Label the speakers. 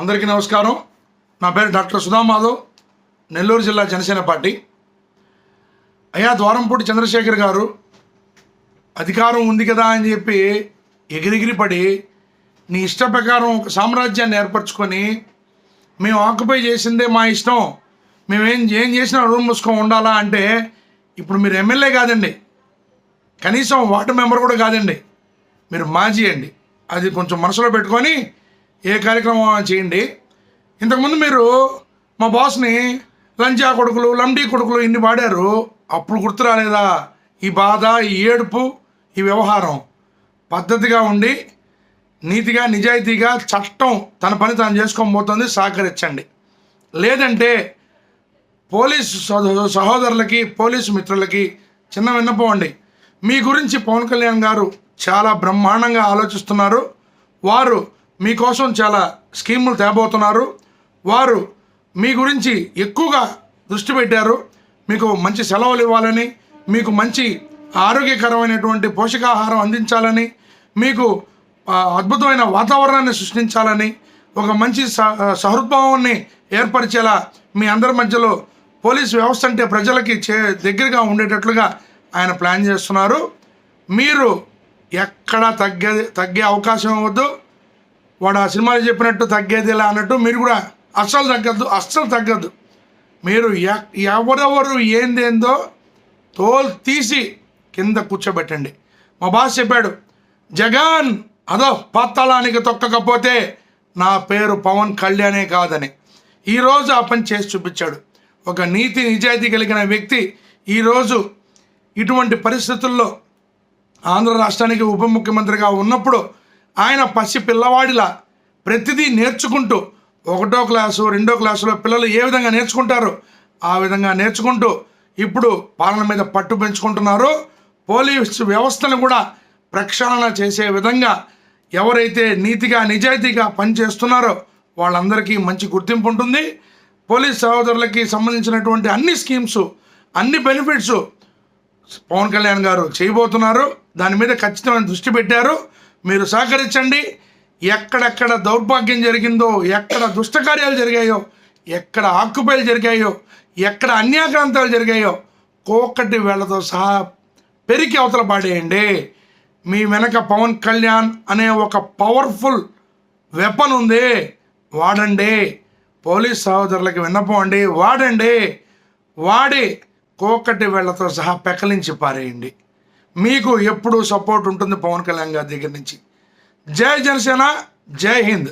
Speaker 1: అందరికీ నమస్కారం. నా పేరు డాక్టర్ సుధా మాధవ్ నెల్లూరు జిల్లా జనసేన పార్టీ. అయ్యా ద్వారంపూటి చంద్రశేఖర్ గారు అధికారం ఉంది కదా అని చెప్పి ఎగిరిగిరి పడి నీ ఇష్ట ప్రకారం ఒక సామ్రాజ్యాన్ని ఏర్పరచుకొని మేము ఆక్యుపై చేసిందే మా ఇష్టం. మేమేం ఏం చేసినా రూమ్ మూసుకొని ఉండాలా అంటే ఇప్పుడు మీరు ఎమ్మెల్యే కాదండి. కనీసం వార్డు మెంబర్ కూడా కాదండి. మీరు మాజీ అండి. అది కొంచెం మనసులో పెట్టుకొని ఏ కార్యక్రమం చేయండి. ఇంతకుముందు మీరు మా బాస్ని లంచా కొడుకులు లంబీ కొడుకులు ఇన్ని పాడారు అప్పుడు గుర్తు రాలేదా? ఈ బాధ ఈ ఏడుపు ఈ వ్యవహారం పద్ధతిగా ఉండి నీతిగా నిజాయితీగా చట్టం తన పని తాను చేసుకోబోతోంది పోతుంది సహకరించండి. లేదంటే పోలీస్ సహో- సహోదరులకి పోలీసు మిత్రులకి చిన్న విన్నపం అండి. మీ గురించి పవన్ కళ్యాణ్ గారు చాలా బ్రహ్మాండంగా ఆలోచిస్తున్నారు. వారు మీకోసం చాలా స్కీములు తేబోతున్నారు. వారు మీ గురించి ఎక్కువగా దృష్టి పెట్టారు. మీకు మంచి సెలవులు ఇవ్వాలని మీకు మంచి ఆరోగ్యకరమైనటువంటి పోషకాహారం అందించాలని మీకు అద్భుతమైన వాతావరణాన్ని సృష్టించాలని ఒక మంచి స- సహృద్భావాన్ని ఏర్పరిచేలా మీ అందరి మధ్యలో పోలీస్ వ్యవస్థ అంటే ప్రజలకి చే దగ్గరగా ఉండేటట్లుగా ఆయన ప్లాన్ చేస్తున్నారు. మీరు ఎక్కడ తగ్గే తగ్గే అవకాశం ఇవ్వద్దు. వాడు ఆ సినిమాలో చెప్పినట్టు తగ్గేదిలా అన్నట్టు మీరు కూడా అస్సలు తగ్గద్దు అస్సలు తగ్గద్దు. మీరు ఎ- ఎవరెవరు ఏందేందో తోలు తీసి కింద కూర్చోబెట్టండి. మా బాస్ చెప్పాడు జగన్ అదో పత్తలానికి తొక్కకపోతే నా పేరు పవన్ కళ్యాణే కాదని. ఈరోజు ఆ పని చేసి చూపించాడు. ఒక నీతి నిజాయితీ కలిగిన వ్యక్తి ఈరోజు ఇటువంటి పరిస్థితుల్లో ఆంధ్ర రాష్ట్రానికి ఉప ముఖ్యమంత్రిగా ఉన్నప్పుడు ఆయన పసి పిల్లవాడిలా ప్రతిదీ నేర్చుకుంటూ ఒకటో క్లాసు రెండో క్లాసులో పిల్లలు ఏ విధంగా నేర్చుకుంటారో ఆ విధంగా నేర్చుకుంటూ ఇప్పుడు పాలన మీద పట్టు పెంచుకుంటున్నారో. పోలీసు వ్యవస్థను కూడా ప్రక్షాళన చేసే విధంగా ఎవరైతే నీతిగా నిజాయితీగా పనిచేస్తున్నారో వాళ్ళందరికీ మంచి గుర్తింపు ఉంటుంది. పోలీస్ సహోదరులకి సంబంధించినటువంటి అన్ని స్కీమ్స్ అన్ని బెనిఫిట్స్ పవన్ కళ్యాణ్ గారు చేయబోతున్నారు. దాని మీద ఖచ్చితమైన దృష్టి పెట్టారు. మీరు సహకరించండి. ఎక్కడెక్కడ దౌర్భాగ్యం జరిగిందో ఎక్కడ దుష్టకార్యాలు జరిగాయో ఎక్కడ ఆక్యుపైలు జరిగాయో ఎక్కడ అన్యాక్రాంతాలు జరిగాయో కోకటి వేళ్ళతో సహా పెరికి అవతల పాడేయండి. మీ వెనక పవన్ కళ్యాణ్ అనే ఒక పవర్ఫుల్ వెపన్ ఉంది. వాడండి. పోలీస్ సహోదరులకి విన్నపండి వాడండి. వాడి కోకటి వేళ్ళతో సహా పెకలించి పారేయండి. మీకు ఎప్పుడూ సపోర్ట్ ఉంటుంది పవన్ కళ్యాణ్ గారి దగ్గర నుంచి. జై జనసేన జై హింద్.